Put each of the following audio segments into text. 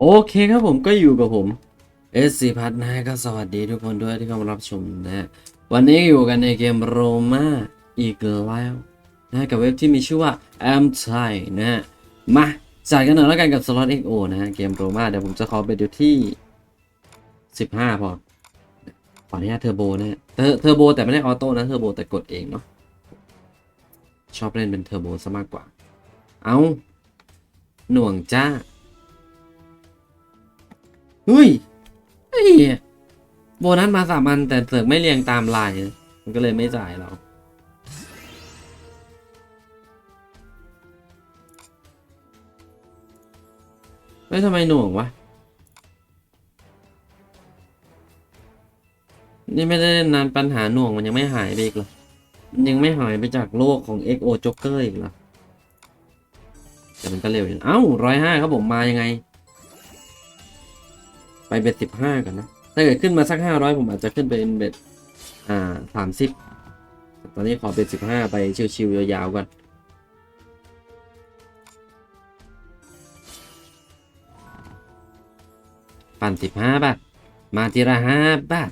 โอเคครับผมก็อยู่กับผมเอสซีพัทนะก็สวัสดีทุกคนด้วยที่เข้ามารับชมนะฮะวันนี้อยู่กันในเกมโรมาอีกแล้วนะฮะกับเว็บที่มีชื่อว่า Am Thai นะฮะมาจ่ายกันหน่อยแล้วกันกับสล็อต XO นะฮะเกมโรมาเดี๋ยวผมจะขอไปดูที่ 15 พอขออนุญาตเทอร์โบนะฮะเทอร์เทอร์โบแต่ไม่ได้ออโต้นะเทอร์โบแต่กดเองเนาะชอบเล่นเป็นเทอร์โบซะมากกว่า เอาหน่วงจ้า เฮ้ยไอ้เหี้ยโบนัสมาสามอันแต่เสือกไม่เรียงตามลาย มันก็เลยไม่จ่ายเรา ไม่ทำไมหน่วงวะ นี่ไม่ได้นานปัญหาหน่วงมันยังไม่หายไปอีกเหรอยังไม่หายไปจากโลกของ XO Joker อีกเหรอแต่มันก็เร็วอยู่นะเอ้าร้อยห้าครับผมมายังไง ไปเบ็ดสิบห้าก่อนนะ ถ้าเกิดขึ้นมาสักห้าร้อยผมอาจจะขึ้นไปเป็นเบ็ดอ่าสามสิบตอนนี้ขอเบ็ดสิบห้าไปชิวๆยาวๆก่อนปั่นสิบห้าบาท มาทีละห้าบาท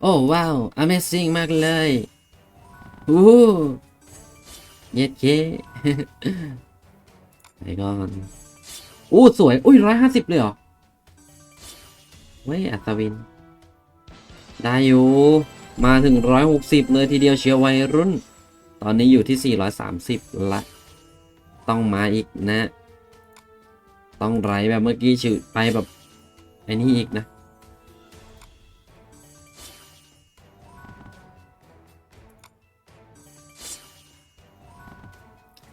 โอ้ว้าว Amazing มากเลยอู้เย็ดเคไปก่อนอู้สวย อุ้ยร้อยห้าสิบเลยเหรอ เว้ยอัศวิน ได้อยู่ มาถึงร้อยหกสิบเลยทีเดียวเชียววัยรุ่น ตอนนี้อยู่ที่สี่ร้อยสามสิบละ ต้องมาอีกนะ ต้องไรแบบเมื่อกี้ชื่อไปแบบไอ้นี่อีกนะ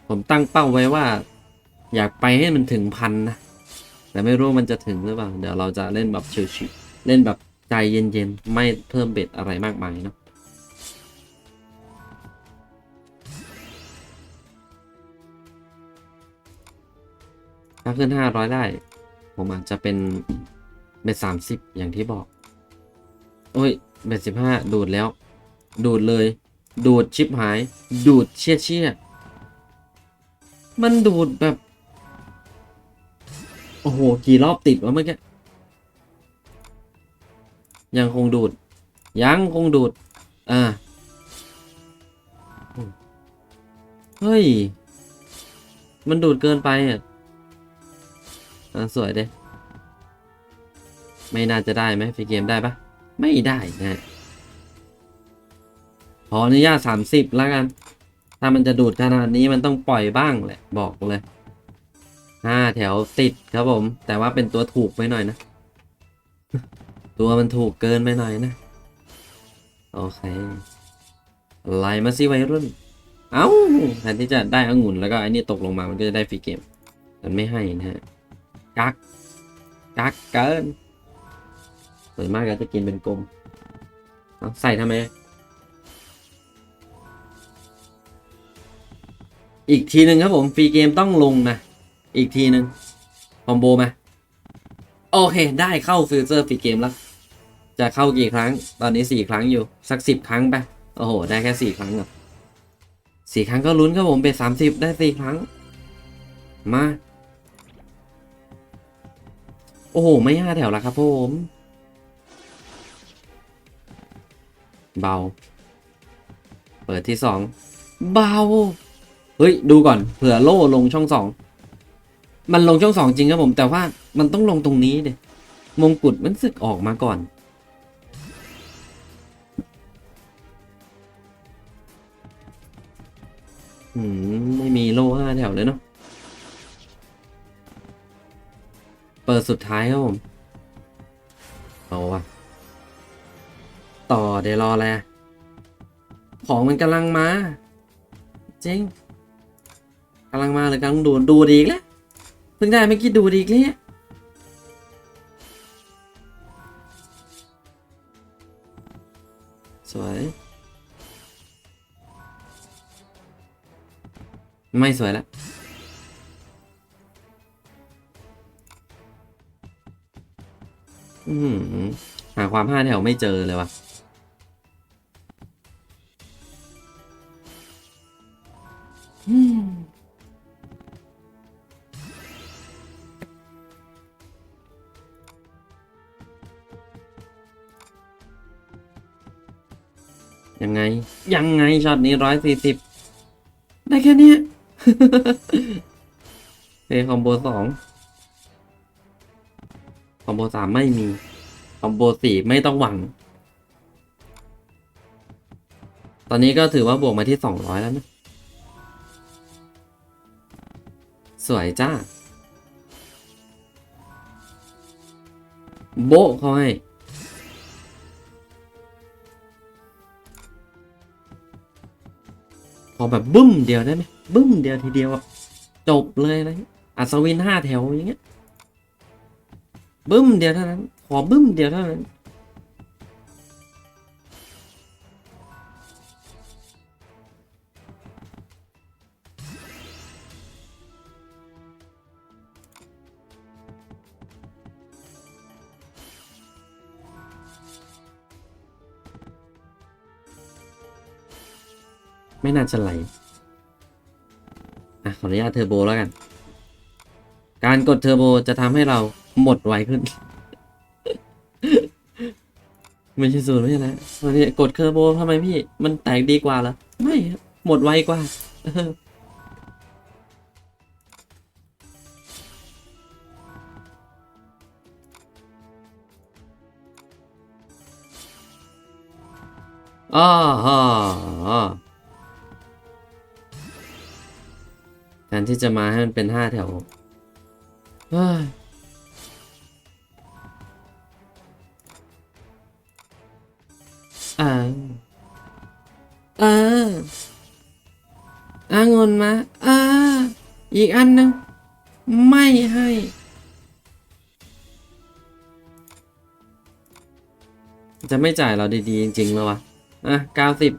ผมตั้งเป้าไว้ว่า อยากไปให้มันถึงพันนะ แต่ไม่รู้มันจะถึงหรือเปล่า เดี๋ยวเราจะเล่นแบบชิวๆเล่นแบบใจเย็นๆ ไม่เพิ่มเบ็ดอะไรมากมายเนาะถ้าขึ้นห้าร้อยได้ ผมอาจจะเป็นเบ็ดสามสิบอย่างที่บอก โอ้ยเบ็ดสิบห้าดูดแล้ว ดูดเลย ดูดชิปหาย ดูดเชี่ยเชี่ยมันดูดแบบ โอ้โห กี่รอบติดวะเมื่อกี้ ยังคงดูด ยังคงดูด อ่า เฮ้ย มันดูดเกินไปอะอ่าสวยเด้ไม่น่าจะได้ไหมฟรีเกมได้ปะไม่ได้นะขออนุญาตสามสิบแล้วกัน ถ้ามันจะดูดขนาดนี้มันต้องปล่อยบ้างแหละ บอกเลย ห้าแถวติดครับผม แต่ว่าเป็นตัวถูกไปหน่อยนะ ตัวมันถูกเกินไปหน่อยนะ โอเคไล่มาสิวัยรุ่น เอ้าแทนที่จะได้องุ่นแล้วก็ไอ้นี่ตกลงมามันก็จะได้ฟรีเกม มันไม่ให้นะฮะ กัก กักเกินส่วนมากก็จะกินเป็นกลมเอาใส่ทำไม อีกทีหนึ่งครับผมฟรีเกมต้องลงนะ อีกทีหนึ่งคอมโบมา โอเค ได้เข้าฟิวเจอร์ฟีเกมแล้ว จะเข้ากี่ครั้ง ตอนนี้สี่ครั้งอยู่ สักสิบครั้งไป โอ้โห ได้แค่สี่ครั้งเหรอสี่ครั้งก็ลุ้นครับผมเป็นสามสิบได้สี่ครั้ง มา โอ้โห ไม่ห้าแถวแล้วครับผม เบา เปิดที่สอง เบา เฮ้ย ดูก่อน เผื่อโล่ลงช่องสอง มันลงช่องสองจริงครับผม แต่ว่ามันต้องลงตรงนี้เดมงกุฎมันสึกออกมาก่อน อืม ไม่มีโล่ห้าแถวเลยเนาะ เปิดสุดท้ายครับผม เอาวะต่อเดี๋ยวรอแลของมันกำลังมา จริงกำลังมาเลยกำลังดูดดูดอีกแล้ว พิ่งได้ไม่อกี่ดูดอีกเลยสวย ไม่สวยแล้วหาความห้าแถวไม่เจอเลยวะอืม ยังไง ยังไงช็อตนี้ร้อยสี่สิบได้แค่เนี้ยเฮ้คอมโบสองคอมโบสามไม่มี คอมโบสี่ไม่ต้องหวัง ตอนนี้ก็ถือว่าบวกมาที่สองร้อยแล้วนะ สวยจ้า โบะเขาให้ อแบบบึ้มเดียวได้ไหมบึ้มเดียวทีเดียวจบเลยนะอัศวินห้าแถวอย่างเงี้ยบึ้มเดียวเท่านั้น ขอบึ้มเดียวเท่านั้น ไม่น่าจะไหลอะขออนุญาตเทอร์โบแล้วกัน การกดเทอร์โบจะทำให้เราหมดไวขึ้น ไม่ใช่ศูนย์ไม่ใช่แล้ววันนี้กดเทอร์โบทำไมพี่ มันแตกดีกว่าเหรอ ไม่หมดไวกว่าอ้อฮ่อ แทนที่จะมาให้มันเป็นห้าแถวเฮ้ยอ่าอออางนมาอ่าอีกอันนึง ไม่ให้ จะไม่จ่ายเราดีๆ จริงๆแล้ววะ อะเก้าสิบ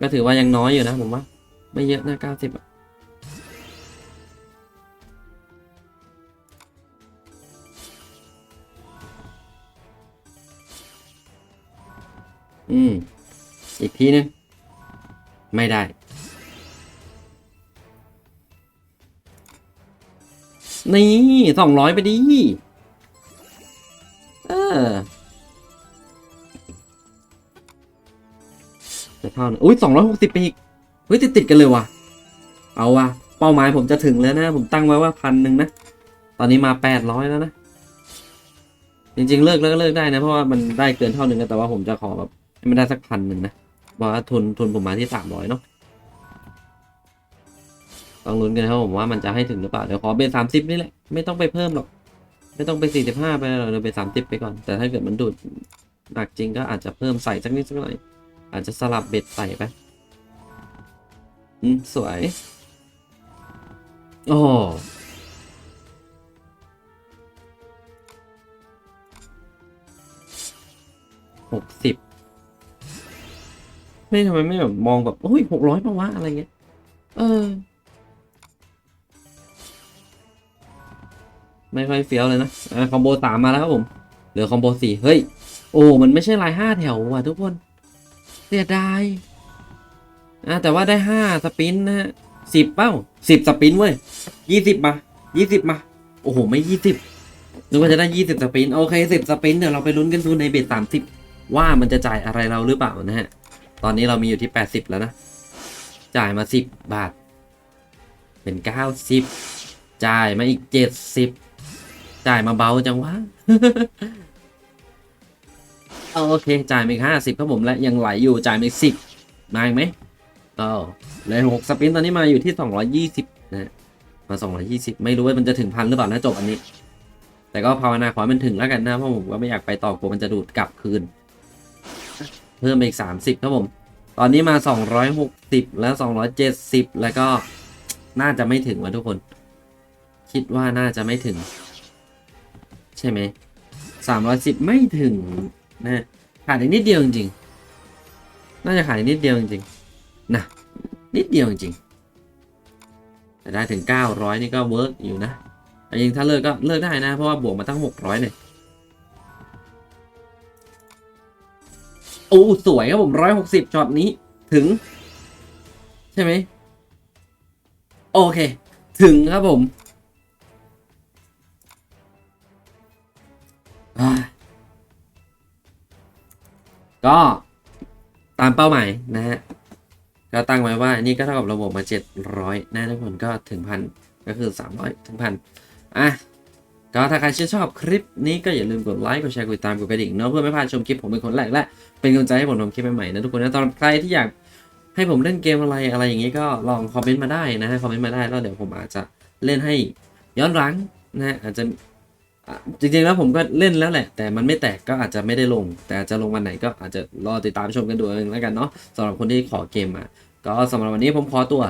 ก็ถือว่ายังน้อยอยู่นะผมว่า ไม่เยอะนะเก้าสิบอะ ทีนึง ไม่ได้ นี่สองร้อยไปดีเออจะเท่านะอุ้ยสองร้อยหกสิบไปอีกเฮ้ยติดติดกันเลยว่ะ เอาว่ะ เป้าหมายผมจะถึงแล้วนะ ผมตั้งไว้ว่าพันหนึ่งนะ ตอนนี้มาแปดร้อยแล้วนะ จริงๆ เลิกแล้วก็เลิกได้นะ เพราะว่ามันได้เกินเท่าหนึ่งแต่ว่าผมจะขอแบบให้มันได้สักพันหนึ่งนะ ว่าทุนทุนผมมาที่สามร้อยเนาะต้องลุ้นกันนะครับผมว่ามันจะให้ถึงหรือเปล่าเดี๋ยวขอเบสสามสิบนี่แหละไม่ต้องไปเพิ่มหรอก ไม่ต้องไปสี่สิบห้าไปหรอกเดี๋ยวเบสสามสิบไปก่อน แต่ถ้าเกิดมันดูดหนักจริงก็อาจจะเพิ่มใส่สักนิดสักหน่อย อาจจะสลับเบ็ดใส่ไปอืมสวยโอ้หกสิบ ไม่ทำไมไม่แบบมองแบบโอ้ยหกร้อยปะวะอะไรเงี้ย เออ ไม่ค่อยเฟี้ยวเลยนะอคอมโบสามมาแล้วครับผม เหลือคอมโบสี่เฮ้ย โอ้ มันไม่ใช่ลายห้าแถวว่ะทุกคน เสียดายอะแต่ว่าได้ห้าสปินนะฮะสิบเป้าสิบสปินเว้ยยี่สิบมายี่สิบมา โอ้โห ไม่ยี่สิบนึกว่าจะได้ยี่สิบสปิน โอเคสิบสปิน เดี๋ยวเราไปลุ้นกันดูในเบสสามสิบว่ามันจะจ่ายอะไรเราหรือเปล่านะฮะ ตอนนี้เรามีอยู่ที่แปดสิบแล้วนะ จ่ายมาสิบบาท เป็นเก้าสิบจ่ายมาอีกเจ็ดสิบจ่ายมาเบาจังวะโอเค จ่ายมาอีกห้าสิบครับผมและยังไหลอยู่จ่ายมาอีกสิบมาอีกไหมอ๋อเลยหกสปินตอนนี้มาอยู่ที่สองร้อยี่สิบนะฮะมาสองร้อยี่สิบไม่รู้ว่ามันจะถึงพันหรือเปล่านะจบอันนี้ แต่ก็ภาวนาขอให้มันถึงแล้วกันนะเพราะผมก็ไม่อยากไปต่อกลัวมันจะดูดกลับคืน เพิ่มไปอีกสามสิบครับผม ตอนนี้มาสองร้อยหกสิบแล้วสองร้อยเจ็ดสิบแล้วก็น่าจะไม่ถึงวะทุกคน คิดว่าน่าจะไม่ถึง ใช่ไหมสามร้อยสิบไม่ถึงนะขาดอีกนิดเดียวจริงๆน่าจะขาดอีกนิดเดียวจริงๆนะนิดเดียวจริงๆแต่ได้ถึงเก้าร้อยนี่ก็เวิร์กอยู่นะแต่จริงถ้าเลิกก็เลิกได้นะ เพราะว่าบวกมาตั้งหกร้อยเลย โอ้สวยครับผมร้อยหกสิบช็อตนี้ถึง ใช่ไหมโอเค ถึงครับผมก็ตามเป้าหมายนะฮะก็ตั้งไว้ว่านี่ก็เท่ากับระบบมา 700นะทุกคนก็ถึงพันก็คือ 300 ถึงพันอะ ก็ถ้าใครชื่นชอบคลิปนี้ก็อย่าลืมกดไลค์กดแชร์กดติดตามกดกระดิ่งเนาะเพื่อไม่พลาดชมคลิปผมเป็นคนแรกและเป็นกำลังใจให้ผมทำคลิปใหม่ๆนะทุกคนนะตอนใครที่อยากให้ผมเล่นเกมอะไรอะไรอย่างนี้ก็ลองคอมเมนต์มาได้นะฮะคอมเมนต์มาได้แล้วเดี๋ยวผมอาจจะเล่นให้ย้อนหลังนะฮะอาจจะจริงๆแล้วผมก็เล่นแล้วแหละ แต่มันไม่แตกก็อาจจะไม่ได้ลง แต่จจะลงวันไหนก็อาจจะรอติดตามชมกันดูเองแล้วกันเนาะสำหรับคนที่ขอเกมมาก็สำหรับวันนี้ผมขอตัว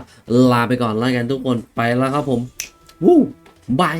ลาไปก่อนแล้วกันทุกคนไปแล้วครับผมวู้บาย